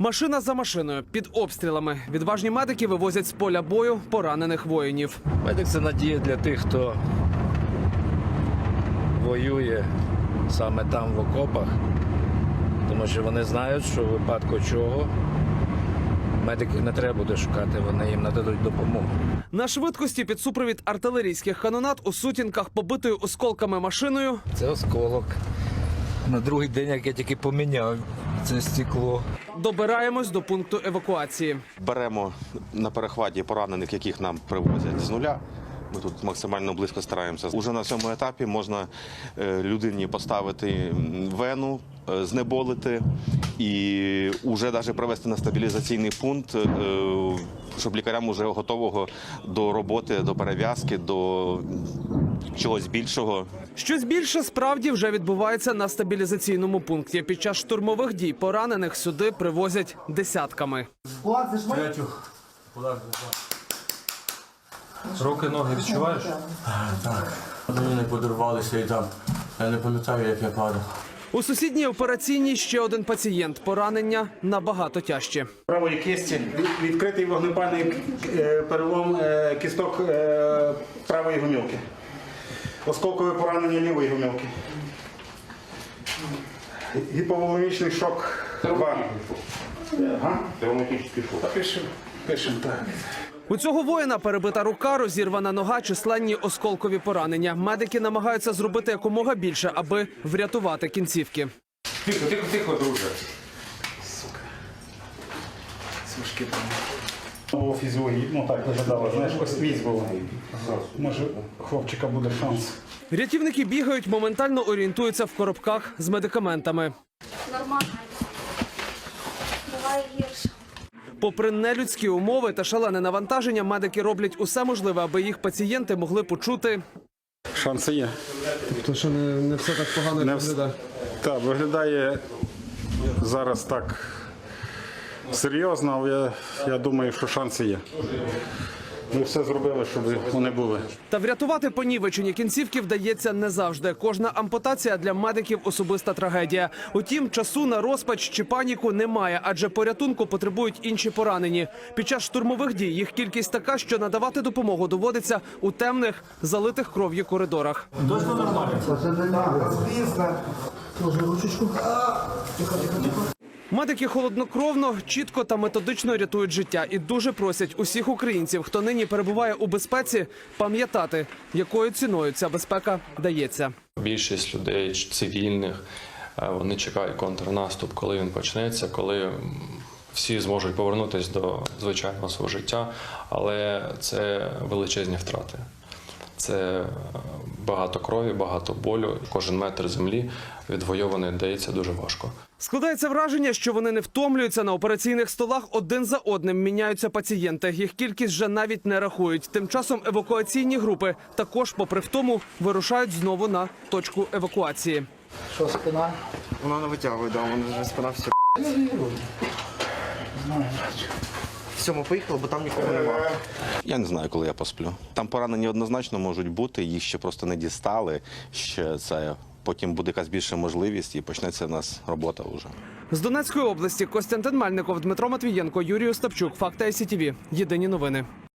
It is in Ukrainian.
Машина за машиною під обстрілами. Відважні медики вивозять з поля бою поранених воїнів. Медик це надія для тих, хто воює саме там в окопах, тому що вони знають, що в випадку чого медиків не треба буде шукати, вони їм нададуть допомогу. На швидкості під супровід артилерійських канонат у сутінках, побитою осколками машиною, Це осколок. На другий день, як я тільки поміняв це стекло. добираємось до пункту евакуації. Беремо на перехваті поранених, яких нам привозять з нуля. Ми тут максимально близько стараємося. Уже на цьому етапі можна е, людині поставити вену, е, знеболити і вже навіть привести на стабілізаційний пункт, е, щоб лікарям уже готового до роботи, до перев'язки, до чогось більшого. Щось більше справді вже відбувається на стабілізаційному пункті. Під час штурмових дій поранених сюди привозять десятками. Руки, ноги відчуваєш? Так. Вони не подарувалися і там. Я не пам'ятаю, як я падав. У сусідній операційній ще один пацієнт. Поранення набагато тяжче. правої кисті відкритий вогнепальний е, перелом е, кісток е, правої гомілки. Осколкове поранення лівої гомілки. Гіповолемічний шок 2. Ага. Травматичний шок. Пишемо, пишемо, так. У цього воїна перебита рука, розірвана нога, численні осколкові поранення. Медики намагаються зробити якомога більше, аби врятувати кінцівки. Тихо, тихо, тихо, друже. Було фізіології, ну так виглядало, знаєш, ось вісь було. Може, хлопчика буде шанс. Рятівники бігають, моментально орієнтуються в коробках з медикаментами. Нормально. Буває гірше. Попри нелюдські умови та шалене навантаження, медики роблять усе можливе, аби їх пацієнти могли почути. Шанси є. То що не, не все так погано Не вс- Так, виглядає зараз так серйозно, але я, я думаю, що шанси є. Ми все зробили, щоб вони були. Та врятувати понівечені кінцівки вдається не завжди. Кожна ампутація для медиків особиста трагедія. Утім, часу на розпач чи паніку немає, адже порятунку потребують інші поранені. Під час штурмових дій їх кількість така, що надавати допомогу доводиться у темних, залитих кров'ю коридорах. Медики холоднокровно, чітко та методично рятують життя і дуже просять усіх українців, хто нині перебуває у безпеці, пам'ятати, якою ціною ця безпека дається. Більшість людей цивільних е, вони чекають контрнаступ, коли він почнеться, коли всі зможуть повернутися до звичайного свого життя, але це величезні втрати. Це е, багато крові, багато болю. Кожен метр землі відвойований дається дуже важко. Складається враження, що вони не втомлюються на операційних столах один за одним. Міняються пацієнти. Їх кількість вже навіть не рахують. Тим часом евакуаційні групи також, попри втому, вирушають знову на точку евакуації. Що спина? Вона не витягує, да, вона вже спина все. Все, ми поїхали, бо там нікого немає. Я не знаю, коли я посплю. Там поранені однозначно можуть бути, їх ще просто не дістали. Ще це потім буде якась більша можливість і почнеться в нас робота вже. З Донецької області Костянтин Мельников, Дмитро Матвієнко, Юрій Остапчук. Факта СІТВ. Єдині новини.